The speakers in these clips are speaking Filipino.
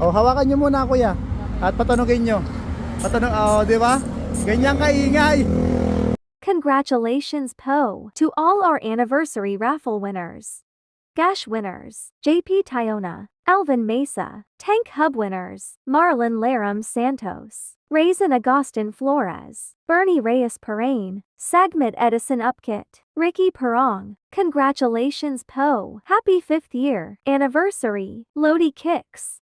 O, hawakan nyo muna kuya. At patanungin nyo. Patanong, oh, di ba? Ganyan kaingay. Congratulations, Poe, to all our anniversary raffle winners. Gash winners, JP Tyona, Alvin Mesa, Tank Hub winners, Marlon Laram Santos, Raisin Agustin Flores, Bernie Reyes Parain, Sagmit Edison Upkit, Ricky Perong. Congratulations, Poe. Happy fifth year anniversary, Lodi Kicks.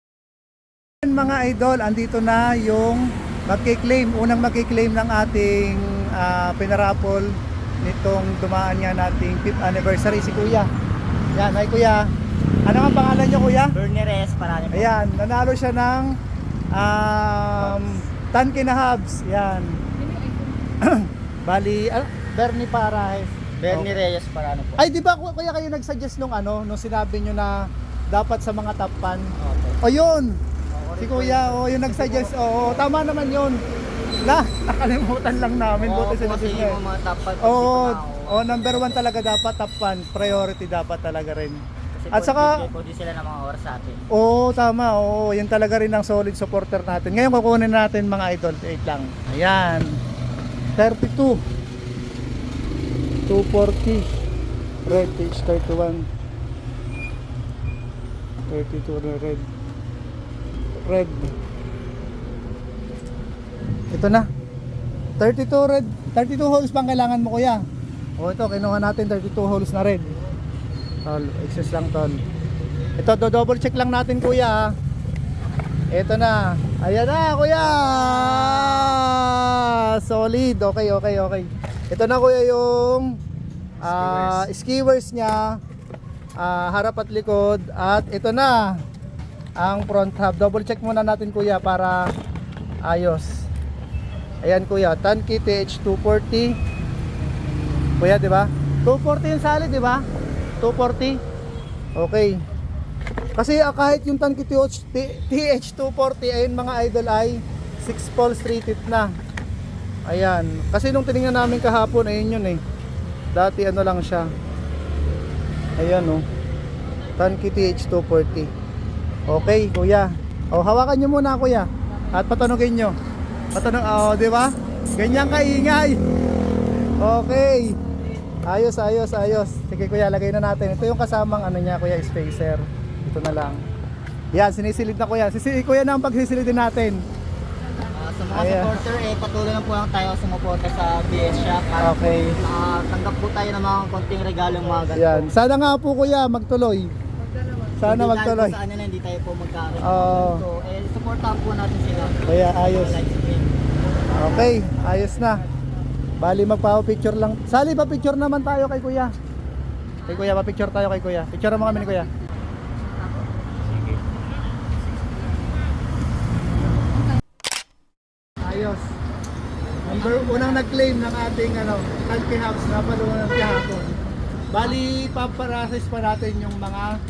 Mga idol, andito na yung magkiklaim, unang magkiklaim ng ating ah, pinarapol nitong dumaan nga nating 5th anniversary si Kuya. Yan, ay Kuya. Ano ang pangalan niyo Kuya? Bernie Reyes, parang po. Ayan, nanalo siya ng um, Tanke na Hubs. Yan. Bali, ah, Bernie Parahes. Bernie Reyes, parang po. Ay, di ba ku- kuya kayo nag-suggest nung ano, nung sinabi nyo na dapat sa mga top pan? Opo. O yun, si kuya, o yung nag-suggest, oo, tama naman yun. Na, nakalimutan lang namin, Oo, buti sinabi kasi yung mga top Oo, oh, number one talaga dapat top pan, priority dapat talaga rin. Kasi At saka- din sila ng mga oras sa atin. Oo, tama, oo, yan talaga rin ang solid supporter natin. Ngayon kukunin natin mga idol, wait lang. Ayan, 32. 240. Red page 31. 32 na red. Red. Ito na. 32 red. 32 holes bang kailangan mo kuya? O ito, kinuha natin 32 holes na red. Tol, excess lang tol. Ito, do double check lang natin kuya. Ito na. Ayan na kuya. Solid. Okay, okay, okay. Ito na kuya yung ah, skewers niya. ah, harap at likod. At ito na ang front hub. Double check muna natin kuya para ayos. Ayan kuya, Tanki TH240. Kuya, di ba? 240 yung solid, di ba? 240. Okay. Kasi ah, kahit yung Tanki TH, TH240 ayun mga idol ay 6 poles 3 teeth na. Ayan. Kasi nung tiningnan namin kahapon, ayun yun eh. Dati ano lang siya. Ayan oh. Tanki TH240. Okay, kuya. O, hawakan nyo muna, kuya. At patanungin nyo. Patanong, oh, di ba? Ganyan kaingay. Okay. Ayos, ayos, ayos. Sige, kuya, lagay na natin. Ito yung kasamang ano niya, kuya, spacer. Ito na lang. Yan, sinisilid na kuya. Sisi, kuya na ang pagsisilidin natin. Ah, sa mga Ayan. supporter, eh, patuloy na po lang tayo sumuporta sa BS Shop. Para Okay. po, ah, tanggap po tayo ng mga konting regalo mga ganito. Yan. Sana nga po, kuya, magtuloy. Sana magtuloy. Dahil po sa ano na, hindi tayo po magkaroon. Oo. So, eh, supportahan po natin sila. Kuya, ayos. Okay, ayos na. Bali magpa-picture lang. Sali pa picture naman tayo kay kuya. Kay kuya, pa-picture tayo kay kuya. Picture mo kami ni kuya. Ayos. Number unang nag-claim ng ating ano, Country House na palungan ng kahapon. Bali, paparasis pa natin yung mga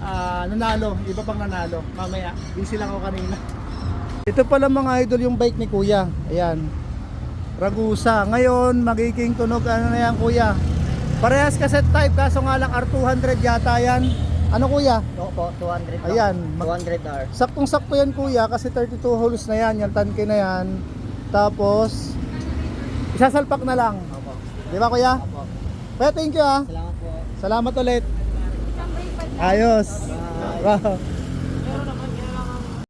ah, nanalo, iba pang nanalo. Mamaya, busy lang ako kanina. Ito pala mga idol yung bike ni Kuya. Ayan. Ragusa. Ngayon, magiging tunog ano na yan Kuya. Parehas cassette type kaso nga lang R200 yata yan. Ano Kuya? Oo po, 200 lang. Ayan. Mag- 200 R. Saktong sakto yan Kuya kasi 32 holes na yan. Yung tanke na yan. Tapos, isasalpak na lang. Opo. Di ba Kuya? Opo. Kuya, thank you ah. Salamat po. Salamat ulit. Ayos. Wow.